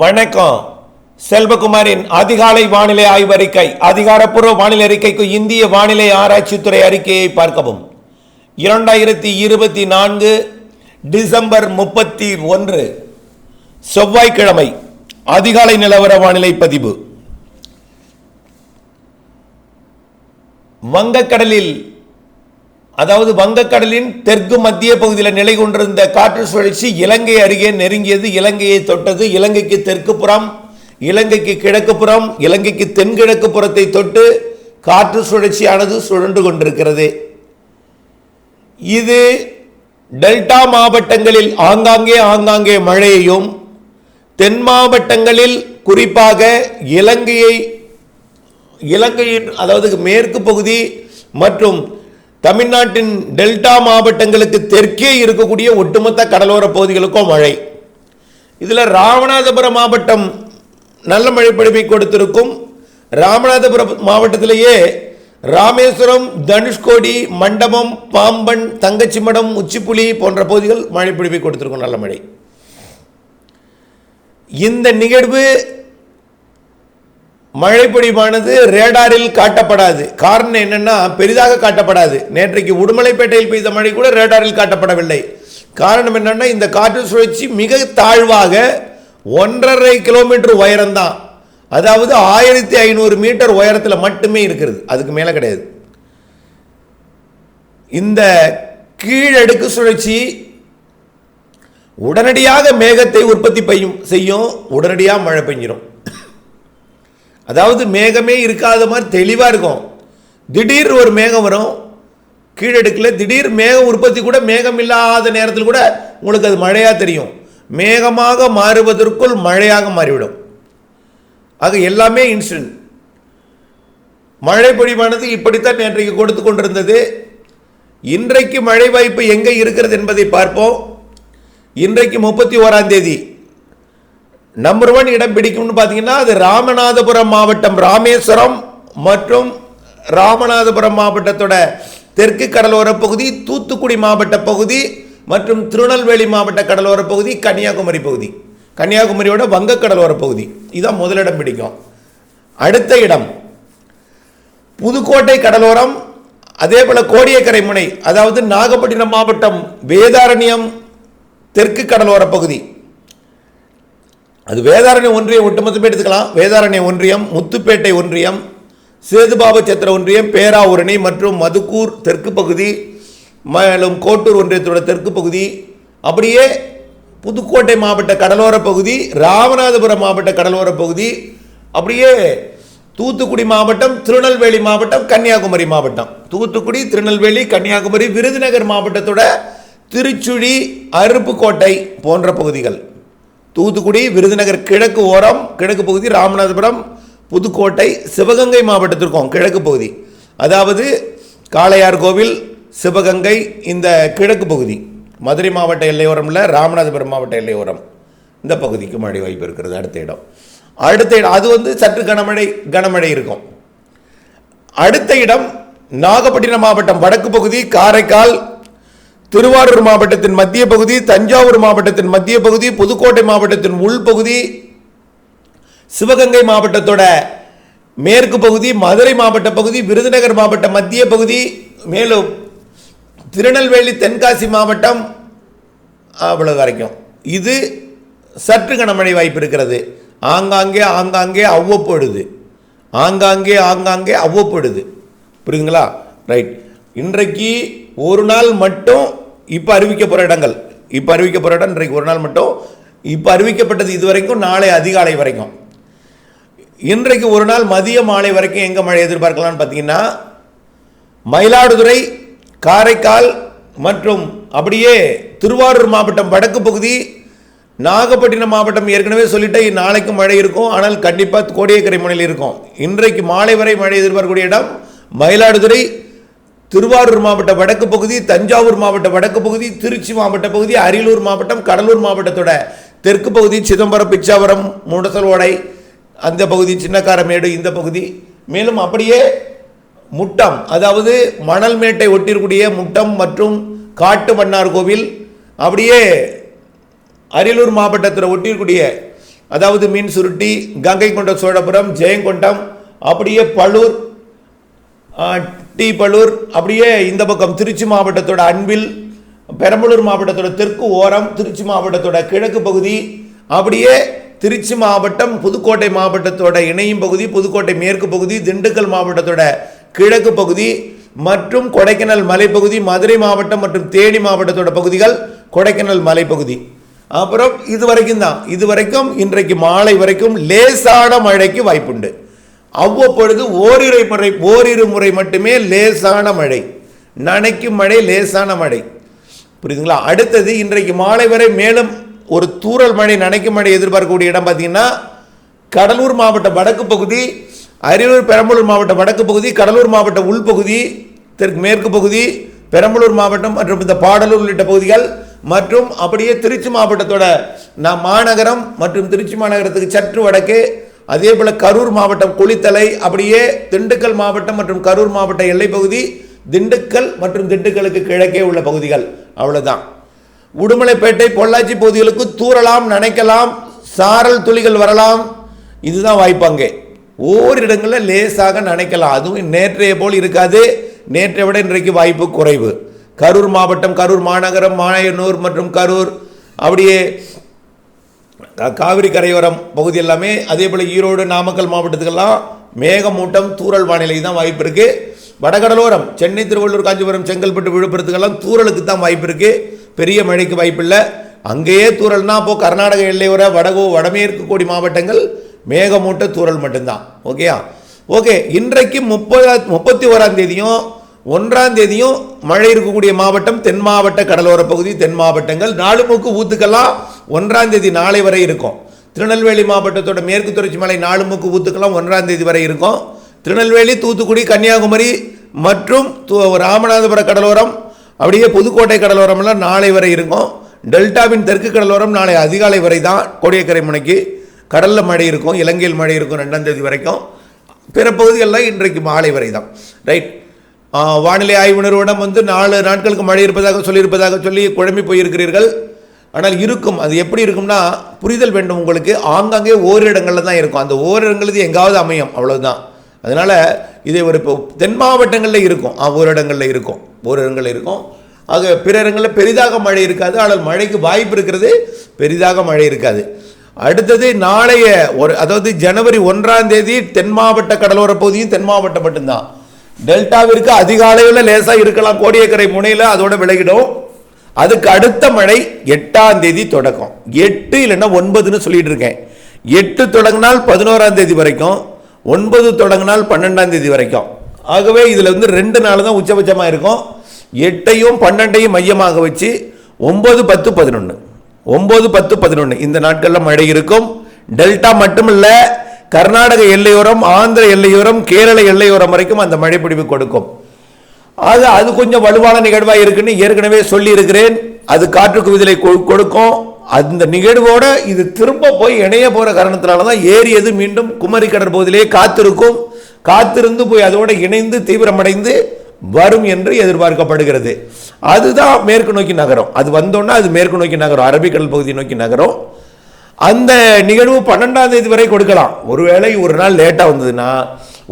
வணக்கம். செல்வகுமாரின் அதிகாலை வானிலை ஆய்வறிக்கை அதிகாரப்பூர்வ வானிலை அறிக்கைக்கு இந்திய வானிலை ஆராய்ச்சித்துறை அறிக்கையை பார்க்கவும். இரண்டாயிரத்தி இருபத்தி நான்கு டிசம்பர் முப்பத்தி ஒன்று செவ்வாய்க்கிழமை அதிகாலை நிலவர வானிலை பதிவு. வங்கக்கடலில் அதாவது வங்கக்கடலின் தெற்கு மத்திய பகுதியில் நிலை கொண்டிருந்த காற்று சுழற்சி இலங்கை அருகே நெருங்கியது. இலங்கையை தொட்டது இலங்கைக்கு தெற்கு புறம் இலங்கைக்கு கிழக்கு புறம் இலங்கைக்கு தென்கிழக்கு புறத்தை தொட்டு காற்று சுழற்சியானது சுழன்று கொண்டிருக்கிறது. இது டெல்டா மாவட்டங்களில் ஆங்காங்கே ஆங்காங்கே மழையையும் தென் மாவட்டங்களில் குறிப்பாக இலங்கையை இலங்கையின் அதாவது மேற்கு பகுதி மற்றும் தமிழ்நாட்டின் டெல்டா மாவட்டங்களுக்கு தெற்கே இருக்கக்கூடிய ஒட்டுமொத்த கடலோர பகுதிகளுக்கும் மழை. இதில் ராமநாதபுரம் மாவட்டம் நல்ல மழை பொழிவை கொடுத்திருக்கும். ராமநாதபுரம் மாவட்டத்திலேயே ராமேஸ்வரம் தனுஷ்கோடி மண்டபம் பாம்பன் தங்கச்சிமடம் உச்சிப்புலி போன்ற பகுதிகள் மழை பொழிவை கொடுத்திருக்கும் நல்ல மழை. இந்த நிகழ்வு மழைப்பொழிவானது ரேடாரில் காட்டப்படாது. காரணம் என்னன்னா பெரிதாக காட்டப்படாது. நேற்றைக்கு உடுமலைப்பேட்டையில் பெய்த மழை கூட ரேடாரில் காட்டப்படவில்லை. காரணம் என்னன்னா இந்த காற்று சுழற்சி மிக தாழ்வாக ஒன்றரை கிலோமீட்டர் உயரம்தான். அதாவது ஆயிரத்தி ஐநூறு மீட்டர் உயரத்தில் மட்டுமே இருக்கிறது. அதுக்கு மேலே கிடையாது. இந்த கீழடுக்கு சுழற்சி உடனடியாக மேகத்தை உற்பத்தி பெய்யும் செய்யும். உடனடியாக மழை பெஞ்சிடும் அதாவது மேகமே இருக்காத மாதிரி தெளிவாக இருக்கும். திடீர் ஒரு மேகம் வரும். கீழடுக்கில் திடீர் மேகம் உற்பத்தி கூட மேகம் இல்லாத நேரத்தில் கூட உங்களுக்கு அது மழையாக தெரியும். மேகமாக மாறுவதற்குள் மழையாக மாறிவிடும். ஆக எல்லாமே இன்சிடென்ட். மழை பொழிவானது இப்படித்தான் நேற்றைக்கு கொடுத்து கொண்டிருந்தது. இன்றைக்கு மழை வாய்ப்பு எங்கே இருக்கிறது என்பதை பார்ப்போம். இன்றைக்கு முப்பத்தி ஓராம் தேதி. நம்பர் ஒன் இடம் பிடிக்கும்னு பார்த்தீங்கன்னா அது ராமநாதபுரம் மாவட்டம் ராமேஸ்வரம் மற்றும் ராமநாதபுரம் மாவட்டத்தோட தெற்கு கடலோர பகுதி தூத்துக்குடி மாவட்ட பகுதி மற்றும் திருநெல்வேலி மாவட்ட கடலோர பகுதி கன்னியாகுமரி பகுதி. கன்னியாகுமரியோட வங்க கடலோர பகுதி. இதான் முதலிடம் பிடிக்கும். அடுத்த இடம் புதுக்கோட்டை கடலோரம் அதே போல கோடியக்கரை முனை அதாவது நாகப்பட்டினம் மாவட்டம் வேதாரண்யம் தெற்கு கடலோர பகுதி. அது வேதாரண்யம் ஒன்றியம் ஒட்டுமொத்தமே எடுத்துக்கலாம். வேதாரண்யம் ஒன்றியம் முத்துப்பேட்டை ஒன்றியம் சேதுபாபச்சத்திர ஒன்றியம் பேராவூரணி மற்றும் மதுக்கூர் தெற்கு பகுதி மேலும் கோட்டூர் ஒன்றியத்தோட தெற்கு பகுதி அப்படியே புதுக்கோட்டை மாவட்ட கடலோர பகுதி ராமநாதபுரம் மாவட்ட கடலோர பகுதி அப்படியே தூத்துக்குடி மாவட்டம் திருநெல்வேலி மாவட்டம் கன்னியாகுமரி மாவட்டம். தூத்துக்குடி திருநெல்வேலி கன்னியாகுமரி விருதுநகர் மாவட்டத்தோட திருச்சுழி அருப்புக்கோட்டை போன்ற பகுதிகள். தூத்துக்குடி விருதுநகர் கிழக்கு ஓரம் கிழக்கு பகுதி ராமநாதபுரம் புதுக்கோட்டை சிவகங்கை மாவட்டத்திற்கும் கிழக்கு பகுதி. அதாவது காளையார் கோவில் சிவகங்கை இந்த கிழக்கு பகுதி. மதுரை மாவட்ட எல்லையோரமில் ராமநாதபுரம் மாவட்ட எல்லையோரம். இந்த பகுதிக்கு மழை வாய்ப்பு இருக்கிறது அடுத்த இடம். அடுத்த இடம் அது வந்து சற்று கனமழை கனமழை இருக்கும். அடுத்த இடம் நாகப்பட்டினம் மாவட்டம் வடக்கு பகுதி காரைக்கால் திருவாரூர் மாவட்டத்தின் மத்திய பகுதி தஞ்சாவூர் மாவட்டத்தின் மத்திய பகுதி புதுக்கோட்டை மாவட்டத்தின் உள்பகுதி சிவகங்கை மாவட்டத்தோட மேற்கு பகுதி மதுரை மாவட்ட பகுதி விருதுநகர் மாவட்ட மத்திய பகுதி மேலும் திருநெல்வேலி தென்காசி மாவட்டம் அவ்வளவு வரைக்கும். இது சற்று கனமழை வாய்ப்பு இருக்கிறது. ஆங்காங்கே ஆங்காங்கே அவ்வப்படுது ஆங்காங்கே ஆங்காங்கே அவ்வப்படுது புரியுதுங்களா? ரைட். இன்றைக்கு ஒரு நாள் மட்டும் இப்போ அறிவிக்க போகிற இடங்கள். இப்போ அறிவிக்க போகிற இடம் இன்றைக்கு ஒரு நாள் மட்டும். இப்போ அறிவிக்கப்பட்டது இது வரைக்கும் நாளை அதிகாலை வரைக்கும். இன்றைக்கு ஒரு நாள் மதிய மாலை வரைக்கும் எங்கே மழை எதிர்பார்க்கலாம்னு பார்த்தீங்கன்னா மயிலாடுதுறை காரைக்கால் மற்றும் அப்படியே திருவாரூர் மாவட்டம் வடக்கு பகுதி நாகப்பட்டினம் மாவட்டம் ஏற்கனவே சொல்லிட்டேன் நாளைக்கு மழை இருக்கும். ஆனால் கண்டிப்பாக கோடியக்கரை முனையில் இருக்கும். இன்றைக்கு மாலை வரை மழை எதிர்பார்க்கக்கூடிய இடம் மயிலாடுதுறை திருவாரூர் மாவட்ட வடக்கு பகுதி தஞ்சாவூர் மாவட்ட வடக்கு பகுதி திருச்சி மாவட்ட பகுதி அரியலூர் மாவட்டம் கடலூர் மாவட்டத்தோட தெற்கு பகுதி சிதம்பரம் பிச்சாவரம் முடசலோடை ஓடை அந்த பகுதி சின்னக்காரமேடு இந்த பகுதி. மேலும் அப்படியே முட்டம் அதாவது மணல் மேட்டை ஒட்டியிருக்கூடிய முட்டம் மற்றும் காட்டு மன்னார் கோவில் அப்படியே அரியலூர் மாவட்டத்தில் ஒட்டியிருக்கூடிய அதாவது மீன் சுருட்டி கங்கை கொண்ட சோழபுரம் ஜெயங்கொண்டம் அப்படியே பழூர் ஆ, அப்படியே இந்த பக்கம் திருச்சி மாவட்டத்தோட அன்பில் பெரம்பலூர் மாவட்டத்தோட தெற்கு ஓரம் திருச்சி மாவட்டத்தோட கிழக்கு பகுதி அப்படியே திருச்சி மாவட்டம் புதுக்கோட்டை மாவட்டத்தோட இணையும் பகுதி புதுக்கோட்டை மேற்கு பகுதி திண்டுக்கல் மாவட்டத்தோட கிழக்கு பகுதி மற்றும் கொடைக்கானல் மலைப்பகுதி மதுரை மாவட்டம் மற்றும் தேனி மாவட்டத்தோட பகுதிகள் கொடைக்கானல் மலைப்பகுதி. அப்புறம் இது வரைக்கும் தான். இது வரைக்கும் இன்றைக்கு மாலை வரைக்கும் லேசான மழைக்கு வாய்ப்புண்டு. அவ்வப்பொழுது ஓரிரு முறை ஓரிரு முறை மட்டுமே லேசான மழை. நனைக்கும் மழை லேசான மழை. புரியுதுங்களா? அடுத்தது இன்றைக்கு மாலை வரை மேலும் ஒரு தூரல் மழை நனைக்கும் மழை எதிர்பார்க்கக்கூடிய இடம் பார்த்தீங்கன்னா கடலூர் மாவட்ட வடக்கு பகுதி அரியலூர் பெரம்பலூர் மாவட்ட வடக்கு பகுதி கடலூர் மாவட்ட உள்பகுதி தெற்கு மேற்கு பகுதி பெரம்பலூர் மாவட்டம் மற்றும் இந்த பாடலூர் உள்ளிட்ட பகுதிகள் மற்றும் அப்படியே திருச்சி மாவட்டத்தோட நான் மாநகரம் மற்றும் திருச்சி மாநகரத்துக்கு சற்று வடக்கே அதே போல் கரூர் மாவட்டம் குளித்தலை அப்படியே திண்டுக்கல் மாவட்டம் மற்றும் கரூர் மாவட்ட எல்லைப்பகுதி திண்டுக்கல் மற்றும் திண்டுக்கலுக்கு கிழக்கே உள்ள பகுதிகள். அவ்வளோதான் உடுமலைப்பேட்டை பொள்ளாச்சி பகுதிகளுக்கு தூறலாம் நனைக்கலாம் சாரல் துளிகள் வரலாம். இதுதான் வாய்ப்பு வாய்ப்பாங்க ஓரிடங்களில் லேசாக நனைக்கலாம். அதுவும் நேற்றைய போல் இருக்காது. நேற்றை விட இன்றைக்கு வாய்ப்பு குறைவு. கரூர் மாவட்டம் கரூர் மாநகரம் மாயனூர் மற்றும் கரூர் அப்படியே காவிரி கரையோரம் பகுதி எல்லாமே அதே போல் ஈரோடு நாமக்கல் மாவட்டத்துக்கெல்லாம் மேகமூட்டம் தூரல் வானிலை தான் வாய்ப்பு இருக்குது வடகடலோரம் சென்னை திருவள்ளூர் காஞ்சிபுரம் செங்கல்பட்டு விழுப்புரத்துக்கெல்லாம் தூரலுக்கு தான் வாய்ப்பு இருக்குது பெரிய மழைக்கு வாய்ப்பு இல்லை. அங்கேயே தூரல்னா அப்போது கர்நாடக எல்லையோர வடகோ வடமேற்கு கோடி மாவட்டங்கள் மேகமூட்ட தூரல் மட்டும்தான். ஓகேயா? ஓகே இன்றைக்கு முப்பதா முப்பத்தி ஓராம் தேதியும் ஒன்றாம் தேதியும் மழை இருக்கக்கூடிய மாவட்டம் தென் மாவட்ட கடலோர பகுதி தென் மாவட்டங்கள். நாலு மூக்கு ஊத்துக்கெல்லாம் ஒன்றாம் தேதி நாளை வரை இருக்கும். திருநெல்வேலி மாவட்டத்தோட மேற்கு தொடர்ச்சி மலை நாலுமுக்கு ஊத்துக்கெல்லாம் ஒன்றாம் தேதி வரை இருக்கும். திருநெல்வேலி தூத்துக்குடி கன்னியாகுமரி மற்றும் ராமநாதபுர கடலோரம் அப்படியே புதுக்கோட்டை கடலோரம்லாம் நாளை வரை இருக்கும். டெல்டாவின் தெற்கு கடலோரம் நாளை அதிகாலை வரை தான் கோடியக்கரை முனைக்கு கடலில் மழை இருக்கும் இலங்கையில் மழை இருக்கும் ரெண்டாம் தேதி வரைக்கும். பிற பகுதிகளெலாம் இன்றைக்கு மாலை வரை தான். ரைட். வானிலை ஆய்வு நிறுவனம் வந்து நாலு நாட்களுக்கு மழை இருப்பதாக சொல்லியிருப்பதாக சொல்லி குழம்பி போயிருக்கிறீர்கள். ஆனால் இருக்கும். அது எப்படி இருக்கும்னா புரிதல் வேண்டும் உங்களுக்கு. ஆங்காங்கே ஓரிடங்களில் தான் இருக்கும். அந்த ஓரிடங்களுக்கு எங்காவது அமையும். அவ்வளோதான் அதனால் இதை ஒரு இப்போ தென் மாவட்டங்களில் இருக்கும். ஓரிடங்களில் இருக்கும். ஓரிடங்களில் இருக்கும். ஆக பிற இடங்களில் பெரிதாக மழை இருக்காது. ஆனால் மழைக்கு வாய்ப்பு இருக்கிறது. பெரிதாக மழை இருக்காது. அடுத்தது நாளைய ஒரு அதாவது ஜனவரி ஒன்றாம் தேதி தென் மாவட்ட கடலோர பகுதியும் தென் மாவட்டம் மட்டும்தான். டெல்டாவிற்கு அதிகாலையில் லேசாக இருக்கலாம். கோடியக்கரை முனையில் அதோட விலகிடும். அதுக்கு அடுத்த மழை எட்டாம் தேதி தொடக்கம். எட்டு இல்லைன்னா ஒன்பதுன்னு சொல்லிட்டு இருக்கேன். எட்டு தொடங்கினால் பதினோராம் தேதி வரைக்கும் ஒன்பது தொடங்கினால் பன்னெண்டாம் தேதி வரைக்கும். ஆகவே இதில் வந்து ரெண்டு நாள் தான் உச்சபட்சமாக இருக்கும். எட்டையும் பன்னெண்டையும் மையமாக வச்சு ஒம்பது பத்து பதினொன்று ஒம்பது பத்து பதினொன்று இந்த நாட்களில் மழை இருக்கும். டெல்டா மட்டுமில்லை கர்நாடக எல்லையோரம் ஆந்திர எல்லையோரம் கேரள எல்லையோரம் வரைக்கும் அந்த மழைப்பிடிவு கொடுக்கும். அது அது கொஞ்சம் வலுவான நிகழ்வாக இருக்குன்னு ஏற்கனவே சொல்லியிருக்கிறேன். அது காற்று குவிதலை கொ- கொடுக்கும். அந்த நிகழ்வோட இது திரும்ப போய் இணைய போகிற காரணத்தினால தான் ஏறியது மீண்டும் குமரி கடற்பகுதியிலே காத்திருக்கும். காத்திருந்து போய் அதோட இணைந்து தீவிரமடைந்து வரும் என்று எதிர்பார்க்கப்படுகிறது. அதுதான் மேற்கு நோக்கி நகரம். அது வந்தோன்னா அது மேற்கு நோக்கி நகரம். அரபிக்கடல் பகுதியை நோக்கி நகரம். அந்த நிகழ்வு பன்னெண்டாம் தேதி வரை கொடுக்கலாம். ஒருவேளை ஒரு நாள் லேட்டாக வந்ததுன்னா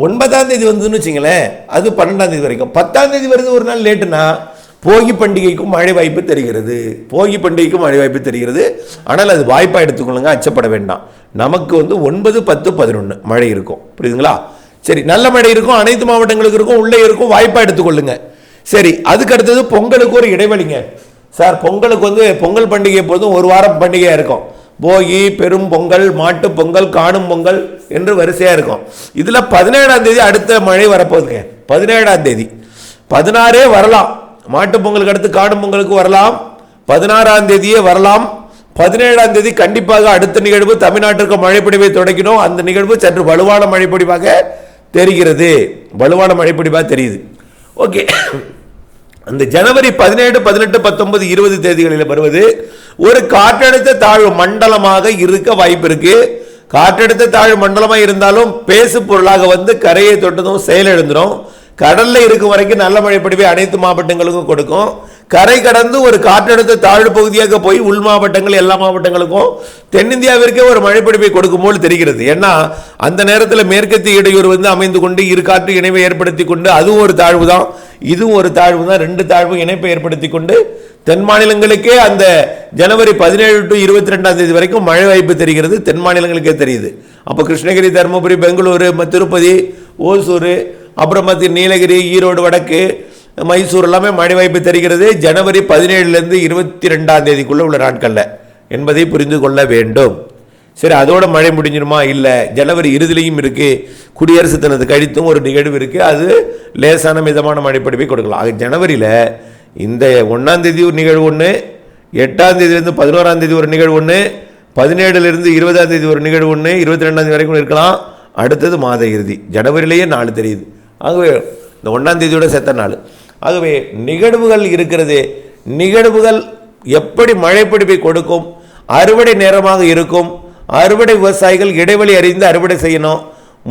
ஒன்பதாம் தேதி வந்ததுன்னு வச்சுங்களேன் அது பன்னெண்டாம் தேதி வரைக்கும். பத்தாம் தேதி வருது ஒரு நாள் லேட்டுனா போகி பண்டிகைக்கும் மழை வாய்ப்பு தெரிகிறது. போகி பண்டிகைக்கும் மழை வாய்ப்பு தெரிகிறது. ஆனால் அது வாய்ப்பாக எடுத்துக்கொள்ளுங்க அச்சப்பட வேண்டாம். நமக்கு வந்து ஒன்பது பத்து பதினொன்று மழை இருக்கும். புரியுதுங்களா? சரி நல்ல மழை இருக்கும் அனைத்து மாவட்டங்களுக்கு இருக்கும் உள்ளே இருக்கும் வாய்ப்பாக எடுத்துக்கொள்ளுங்க. சரி அதுக்கு அடுத்தது பொங்கலுக்கு ஒரு இடைவெளிங்க. சார் பொங்கலுக்கு வந்து பொங்கல் பண்டிகை போதும் ஒரு வாரம் பண்டிகையாக இருக்கும். போகி பெரும் பொங்கல் மாட்டு பொங்கல் காணும் பொங்கல் என்று வரிசையாக இருக்கும். இதில் பதினேழாம் தேதி அடுத்த மழை வரப்போகுதுங்க. பதினேழாம் தேதி. பதினாறே வரலாம். மாட்டு பொங்கலுக்கு அடுத்து காணும் பொங்கலுக்கு வரலாம். பதினாறாம் தேதியே வரலாம். பதினேழாம் தேதி கண்டிப்பாக அடுத்த நிகழ்வு தமிழ்நாட்டிற்கு மழைப்பிடிவை தொடங்கினோம் அந்த நிகழ்வு சற்று வலுவான மழைப்பிடிவாக தெரிகிறது. வலுவான மழைப்பிடிவாக தெரியுது. ஓகே. அந்த ஜனவரி பதினேழு பதினெட்டு பத்தொன்பது இருபது தேதிகளில் வருவது ஒரு காற்றழுத்த தாழ்வு மண்டலமாக இருக்க வாய்ப்பு இருக்கு. காற்றழுத்த தாழ்வு மண்டலமாக இருந்தாலும் பேசு பொருளாக வந்து கரையை தொட்டதும் செயலிழந்துடும் கடல்ல இருக்கும் வரைக்கும் நல்ல மழை பொழிவை அனைத்து மாவட்டங்களுக்கும் கொடுக்கும். கரை கடந்து ஒரு காற்றழுத்த தாழ்வு பகுதியாக போய் உள் மாவட்டங்கள் எல்லா மாவட்டங்களுக்கும் தென்னிந்தியாவிற்கே ஒரு மழைப்பிடிப்பை கொடுக்கும் போல் தெரிகிறது. ஏன்னா அந்த நேரத்தில் மேற்கத்திய இடையூறு வந்து அமைந்து கொண்டு இரு காற்று இணைவை ஏற்படுத்தி கொண்டு அதுவும் ஒரு தாழ்வு தான் இதுவும் ஒரு தாழ்வு தான் ரெண்டு தாழ்வு இணைப்பை ஏற்படுத்தி கொண்டு தென் மாநிலங்களுக்கே அந்த ஜனவரி பதினேழு டு இருபத்தி ரெண்டாம் தேதி வரைக்கும் மழை வாய்ப்பு தெரிகிறது. தென் மாநிலங்களுக்கே தெரியுது. அப்போ கிருஷ்ணகிரி தருமபுரி பெங்களூரு திருப்பதி ஓசூர் அப்புறம் மற்ற நீலகிரி ஈரோடு வடக்கு மைசூர் எல்லாமே மழை வாய்ப்பு தெரிகிறது. ஜனவரி பதினேழுலேருந்து இருபத்தி ரெண்டாம் தேதிக்குள்ளே உள்ள நாட்களில் என்பதை புரிந்து கொள்ள வேண்டும். சரி அதோட மழை முடிஞ்சிருமா? இல்லை. ஜனவரி இறுதிலையும் இருக்குது குடியரசு தினத்தை கழித்தும் ஒரு நிகழ்வு இருக்குது அது லேசான மிதமான மழைப்படிப்பை கொடுக்கலாம். ஆக ஜனவரியில் இந்த ஒன்றாம் தேதி ஒரு நிகழ்வு ஒன்று எட்டாம் தேதியிலேருந்து பதினோராம் தேதி ஒரு நிகழ்வு ஒன்று பதினேழுலேருந்து இருபதாம் தேதி ஒரு நிகழ்வு ஒன்று இருபத்தி ரெண்டாம் தேதி வரைக்கும் இருக்கலாம். அடுத்தது மாத இறுதி. ஜனவரியிலேயே நாலு தெரியுது. ஆகவே இந்த ஒன்றாம் தேதியோட செத்த நாள். ஆகவே நிகழ்வுகள் இருக்கிறது. நிகழ்வுகள் எப்படி மழைப்பிடிப்பை கொடுக்கும்? அறுவடை நேரமாக இருக்கும். அறுவடை விவசாயிகள் இடைவெளி அறிந்து அறுவடை செய்யணும்.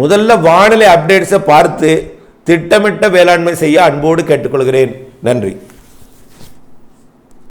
முதல்ல வானிலை அப்டேட்ஸை பார்த்து திட்டமிட்ட வேளாண்மை செய்ய அன்போடு கேட்டுக்கொள்கிறேன். நன்றி.